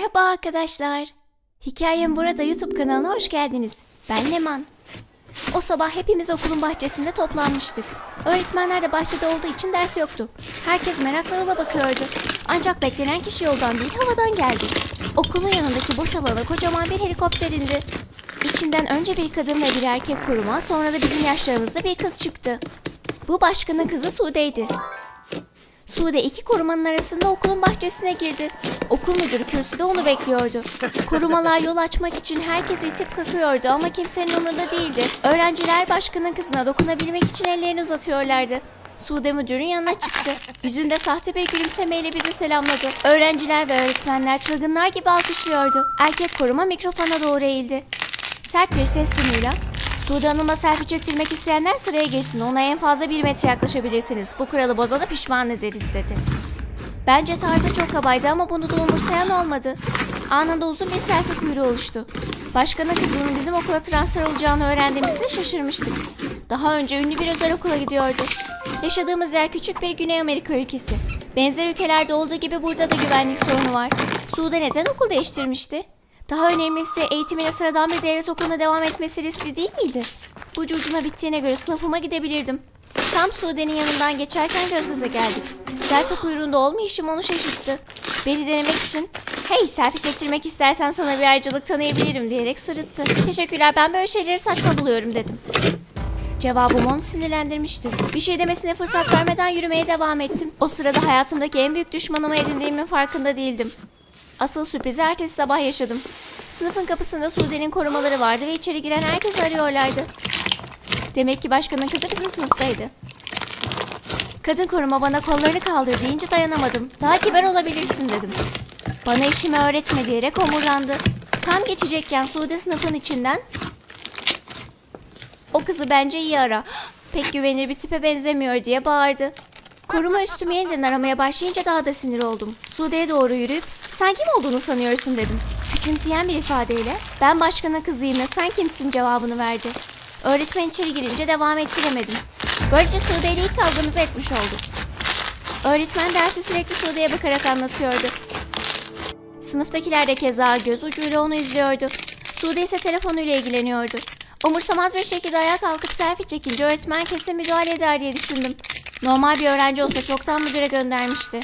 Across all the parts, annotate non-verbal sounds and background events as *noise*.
Merhaba arkadaşlar. Hikayem burada YouTube kanalına hoş geldiniz. Ben Leman. O sabah hepimiz okulun bahçesinde toplanmıştık. Öğretmenler de bahçede olduğu için ders yoktu. Herkes merakla yola bakıyordu. Ancak beklenen kişi yoldan değil havadan geldi. Okulun yanındaki boş alana kocaman bir helikopter indi. İçinden önce bir kadın ve bir erkek koruma sonra da bizim yaşlarımızda bir kız çıktı. Bu başkanın kızı Sude'ydi. Sude iki korumanın arasında okulun bahçesine girdi. Okul müdürü kürsüde onu bekliyordu. *laughs* Korumalar yol açmak için herkes itip kakıyordu ama kimsenin umurunda değildi. Öğrenciler başkanın kızına dokunabilmek için ellerini uzatıyorlardı. Sude müdürün yanına çıktı. *laughs* Yüzünde sahte bir gülümsemeyle bizi selamladı. Öğrenciler ve öğretmenler çılgınlar gibi alkışlıyordu. Erkek koruma mikrofona doğru eğildi. Sert bir ses tonuyla Sude Hanım'a selfie çektirmek isteyenler sıraya girsin. Ona en fazla bir metre yaklaşabilirsiniz. Bu kuralı bozana pişman ederiz dedi. Bence tarzı çok kabaydı ama bunu da umursayan olmadı. Anında uzun bir selfie kuyruğu oluştu. Başkanın kızının bizim okula transfer olacağını öğrendiğimizde şaşırmıştık. Daha önce ünlü bir özel okula gidiyordu. Yaşadığımız yer küçük bir Güney Amerika ülkesi. Benzer ülkelerde olduğu gibi burada da güvenlik sorunu var. Sude neden okul değiştirmişti? Daha önemlisi eğitimine sıradan bir devlet okuluna devam etmesi riskli değil miydi? Bu ucuna bittiğine göre sınıfıma gidebilirdim. Tam Sude'nin yanından geçerken göz göze geldik. Selfie kuyruğunda olmayışım onu şaşırttı. Beni denemek için Hey selfie çektirmek istersen sana bir ayrıcalık tanıyabilirim diyerek sırıttı. Teşekkürler ben böyle şeyleri saçma buluyorum dedim. Cevabım onu sinirlendirmişti. Bir şey demesine fırsat vermeden yürümeye devam ettim. O sırada hayatımdaki en büyük düşmanımı edindiğimin farkında değildim. Asıl sürprizi ertesi sabah yaşadım. Sınıfın kapısında Sude'nin korumaları vardı ve içeri giren herkes arıyorlardı. Demek ki başkanın kızı bizim sınıftaydı. Kadın koruma bana kollarını kaldır deyince dayanamadım. Daha kibar olabilirsin dedim. Bana işimi öğretme diyerek omurlandı. Tam geçecekken Sude sınıfın içinden o kızı bence iyi ara. Pek güvenilir bir tipe benzemiyor diye bağırdı. Koruma üstümü yeniden aramaya başlayınca daha da sinir oldum. Sude'ye doğru yürüyüp sen kim olduğunu sanıyorsun dedim. Küçümseyen bir ifadeyle ben başkanın kızıyım ve sen kimsin cevabını verdi. Öğretmen içeri girince devam ettiremedim. Böylece Sude ile ilk kavgamızı etmiş olduk. Öğretmen dersi sürekli Sude'ye bakarak anlatıyordu. Sınıftakiler de keza göz ucuyla onu izliyordu. Sude ise telefonuyla ilgileniyordu. Umursamaz bir şekilde ayağa kalkıp selfie çekince öğretmen kesin müdahale eder diye düşündüm. Normal bir öğrenci olsa çoktan müdüre göndermişti.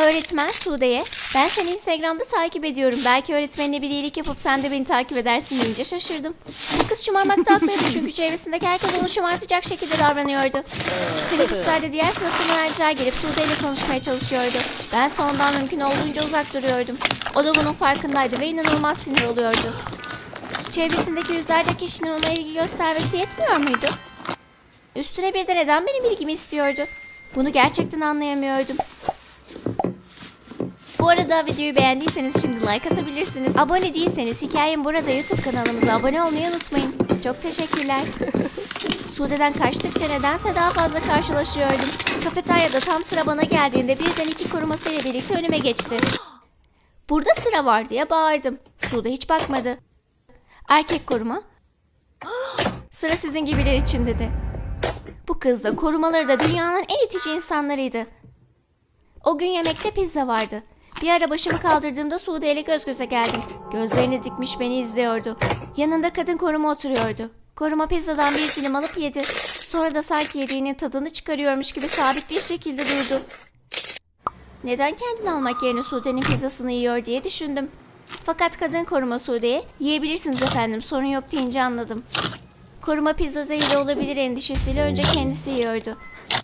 Öğretmen Sude'ye ben seni Instagram'da takip ediyorum. Belki öğretmenine bir iyilik yapıp sen de beni takip edersin deyince şaşırdım. Bu kız şımarmakta haklıydı çünkü çevresindeki herkes onu şımartacak şekilde davranıyordu. Teneffüslerde diğer sınıftan öğrenciler gelip Sude ile konuşmaya çalışıyordu. Ben ondan mümkün olduğunca uzak duruyordum. O da bunun farkındaydı ve inanılmaz sinir oluyordu. Çevresindeki yüzlerce kişinin ona ilgi göstermesi yetmiyor muydu? Üstüne bir de neden benim ilgimi istiyordu? Bunu gerçekten anlayamıyordum. Bu arada videoyu beğendiyseniz şimdi like atabilirsiniz. Abone değilseniz hikayem burada YouTube kanalımıza abone olmayı unutmayın. Çok teşekkürler. *laughs* Sude'den kaçtıkça nedense daha fazla karşılaşıyordum. Kafeteryada tam sıra bana geldiğinde birden iki korumasıyla birlikte önüme geçti. *gasps* Burada sıra var diye bağırdım. Sude hiç bakmadı. Erkek koruma. *gasps* Sıra sizin gibiler için dedi. Bu kız da korumaları da dünyanın en itici insanlarıydı. O gün yemekte pizza vardı. Bir ara başımı kaldırdığımda Sude ile göz göze geldim. Gözlerini dikmiş beni izliyordu. Yanında kadın koruma oturuyordu. Koruma pizzadan bir dilim alıp yedi. Sonra da sanki yediğinin tadını çıkarıyormuş gibi sabit bir şekilde durdu. Neden kendini almak yerine Sude'nin pizzasını yiyor diye düşündüm. Fakat kadın koruma Sude'ye yiyebilirsiniz efendim sorun yok deyince anladım. Koruma pizza zehirli olabilir endişesiyle önce kendisi yiyordu.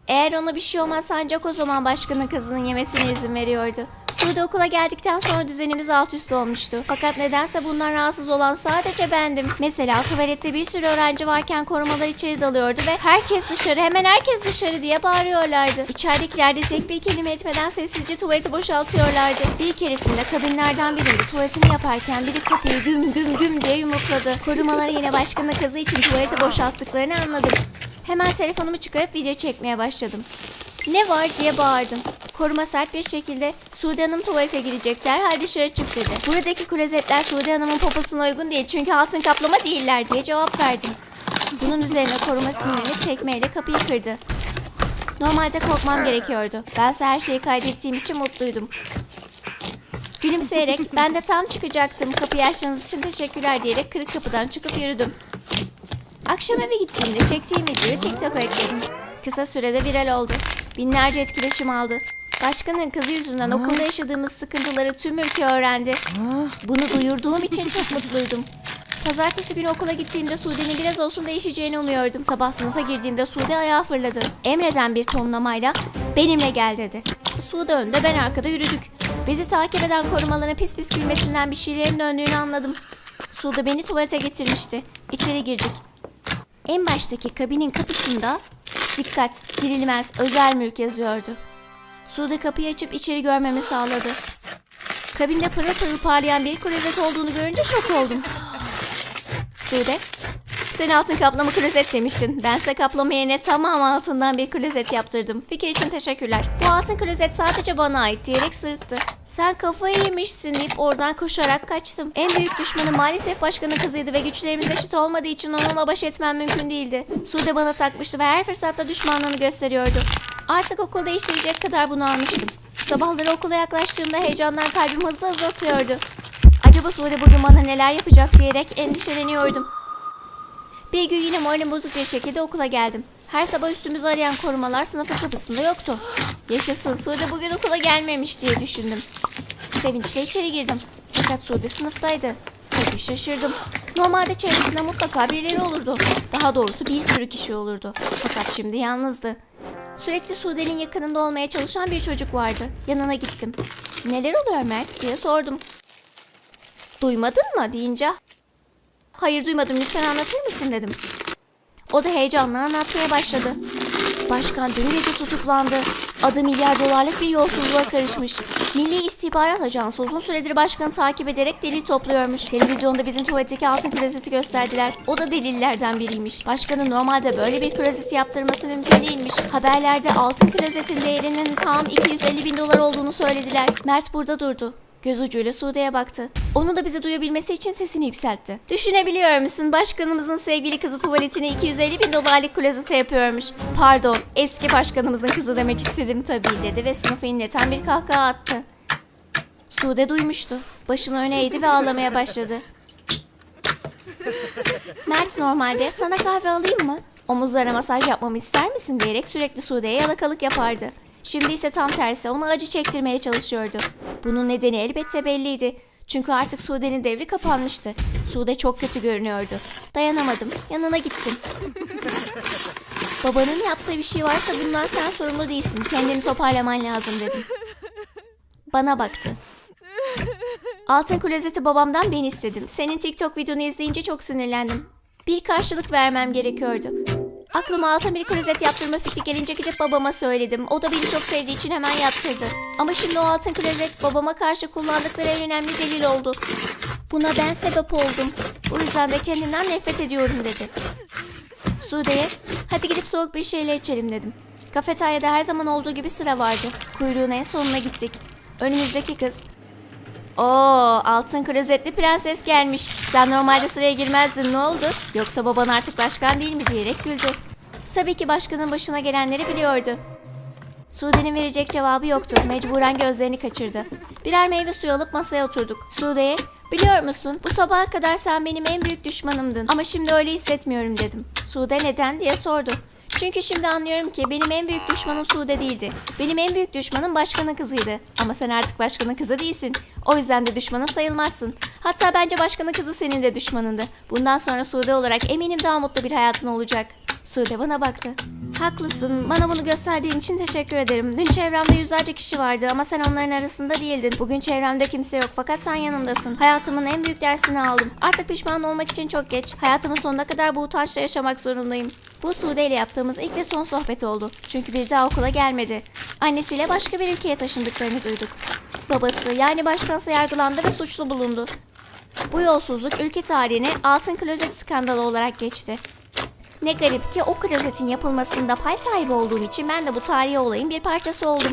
Eğer ona bir şey olmazsa ancak o zaman başkanın kızının yemesine izin veriyordu. Sude okula geldikten sonra düzenimiz alt üst olmuştu. Fakat nedense bundan rahatsız olan sadece bendim. Mesela tuvalette bir sürü öğrenci varken korumalar içeri dalıyordu ve herkes dışarı hemen herkes dışarı diye bağırıyorlardı. İçeridekiler de tek bir kelime etmeden sessizce tuvaleti boşaltıyorlardı. Bir keresinde kabinlerden birinde tuvaletini yaparken biri kapıyı güm güm güm diye yumrukladı. Korumaları yine başkanın kızı için tuvaleti boşalttıklarını anladım. Hemen telefonumu çıkarıp video çekmeye başladım. Ne var diye bağırdım. Koruma sert bir şekilde Sude Hanım tuvalete girecek derhal dışarı çık dedi. Buradaki klozetler Sude Hanım'ın poposuna uygun değil çünkü altın kaplama değiller diye cevap verdim. Bunun üzerine koruma sinirlenip tekmeyle kapıyı kırdı. Normalde korkmam gerekiyordu. Bense her şeyi kaydettiğim için mutluydum. Gülümseyerek ben de tam çıkacaktım. Kapıyı açtığınız için teşekkürler diyerek kırık kapıdan çıkıp yürüdüm. Akşam eve gittiğimde çektiğim videoyu TikTok'a ekledim. Kısa sürede viral oldu. Binlerce etkileşim aldı. Başkanın kızı yüzünden okulda yaşadığımız sıkıntıları tüm ülke öğrendi. Bunu duyurduğum için çok mutluydum. Pazartesi günü okula gittiğimde Sude'nin biraz olsun değişeceğini umuyordum. Sabah sınıfa girdiğimde Sude ayağa fırladı. Emreden bir tonlamayla benimle gel dedi. Sude önde ben arkada yürüdük. Bizi takip eden korumaların pis pis gülmesinden bir şeylerin döndüğünü anladım. Sude beni tuvalete getirmişti. İçeri girdik. En baştaki kabinin kapısında dikkat girilmez özel mülk yazıyordu. Sude kapıyı açıp içeri görmemi sağladı. Kabinde pırıl pırıl parlayan bir klozet olduğunu görünce şok oldum. Sude, sen altın kaplama klozet demiştin. Bense kaplama yerine tamam altından bir klozet yaptırdım. Fikir için teşekkürler. Bu altın klozet sadece bana ait diyerek sırıttı. Sen kafayı yemişsin deyip oradan koşarak kaçtım. En büyük düşmanım maalesef başkanın kızıydı ve güçlerimiz eşit olmadığı için onunla baş etmem mümkün değildi. Sude bana takmıştı ve her fırsatta düşmanlığını gösteriyordu. Artık okul değiştirecek kadar bunu almıştım. Sabahları okula yaklaştığımda heyecandan kalbim hızlı hızlı atıyordu. Acaba Sude bugün bana neler yapacak diyerek endişeleniyordum. Bir gün yine moralim bozuk bir şekilde okula geldim. Her sabah üstümüzü arayan korumalar sınıfın kapısında yoktu. Yaşasın Sude bugün okula gelmemiş diye düşündüm. Sevinçle içeri girdim. Fakat Sude sınıftaydı. Tabii şaşırdım. Normalde çevresinde mutlaka birileri olurdu. Daha doğrusu bir sürü kişi olurdu. Fakat şimdi yalnızdı. Sürekli Sude'nin yakınında olmaya çalışan bir çocuk vardı. Yanına gittim. Neler oluyor Mert diye sordum. Duymadın mı deyince hayır duymadım lütfen anlatır mısın dedim. O da heyecanla anlatmaya başladı. Başkan dün gece tutuklandı. Adı milyar dolarlık bir yolsuzluğa karışmış. Milli İstihbarat Ajansı uzun süredir başkanı takip ederek delil topluyormuş. Televizyonda bizim tuvaletteki altın klozeti gösterdiler. O da delillerden biriymiş. Başkanın normalde böyle bir klozeti yaptırması mümkün değilmiş. Haberlerde altın klozetin değerinin tam 250 bin dolar olduğunu söylediler. Mert burada durdu. Göz ucuyla Sude'ye baktı. Onu da bizi duyabilmesi için sesini yükseltti. Düşünebiliyor musun? Başkanımızın sevgili kızı tuvaletini 250 bin dolarlık klozete yapıyormuş. Pardon, eski başkanımızın kızı demek istedim tabii dedi ve sınıfı inleten bir kahkaha attı. Sude duymuştu. Başını öne eğdi ve ağlamaya başladı. Mert normalde sana kahve alayım mı? Omuzlara masaj yapmamı ister misin diyerek sürekli Sude'ye yalakalık yapardı. Şimdi ise tam tersi ona acı çektirmeye çalışıyordu. Bunun nedeni elbette belliydi. Çünkü artık Sude'nin devri kapanmıştı. Sude çok kötü görünüyordu. Dayanamadım. Yanına gittim. *laughs* Babanın yaptığı bir şey varsa bundan sen sorumlu değilsin. Kendini toparlaman lazım dedim. Bana baktı. Altın klozeti babamdan ben istedim. Senin TikTok videonu izleyince çok sinirlendim. Bir karşılık vermem gerekiyordu. Aklıma altın bir klozet yaptırma fikri gelince gidip babama söyledim. O da beni çok sevdiği için hemen yaptırdı. Ama şimdi o altın klozet babama karşı kullandıkları en önemli delil oldu. Buna ben sebep oldum. Bu yüzden de kendimden nefret ediyorum dedi. Sude'ye hadi gidip soğuk bir şeyler içelim dedim. Kafeteryada her zaman olduğu gibi sıra vardı. Kuyruğun en sonuna gittik. Önümüzdeki kız Oo, altın klozetli prenses gelmiş. Sen normalde sıraya girmezdin ne oldu? Yoksa baban artık başkan değil mi diyerek güldü. Tabii ki başkanın başına gelenleri biliyordu. Sude'nin verecek cevabı yoktu. Mecburen gözlerini kaçırdı. Birer meyve suyu alıp masaya oturduk. Sude'ye biliyor musun bu sabaha kadar sen benim en büyük düşmanımdın. Ama şimdi öyle hissetmiyorum dedim. Sude neden diye sordu. Çünkü şimdi anlıyorum ki benim en büyük düşmanım Sude değildi. Benim en büyük düşmanım başkanın kızıydı. Ama sen artık başkanın kızı değilsin. O yüzden de düşmanım sayılmazsın. Hatta bence başkanın kızı senin de düşmanındı. Bundan sonra Sude olarak eminim daha mutlu bir hayatın olacak. Sude bana baktı. Haklısın. Bana bunu gösterdiğin için teşekkür ederim. Dün çevremde yüzlerce kişi vardı ama sen onların arasında değildin. Bugün çevremde kimse yok fakat sen yanımdasın. Hayatımın en büyük dersini aldım. Artık pişman olmak için çok geç. Hayatımın sonuna kadar bu utançla yaşamak zorundayım. Bu Sude ile yaptığımız ilk ve son sohbet oldu. Çünkü bir daha okula gelmedi. Annesiyle başka bir ülkeye taşındıklarını duyduk. Babası yani başkansa yargılandı ve suçlu bulundu. Bu yolsuzluk ülke tarihine altın klozet skandalı olarak geçti. Ne garip ki o klozetin yapılmasında pay sahibi olduğum için ben de bu tarihi olayın bir parçası oldum.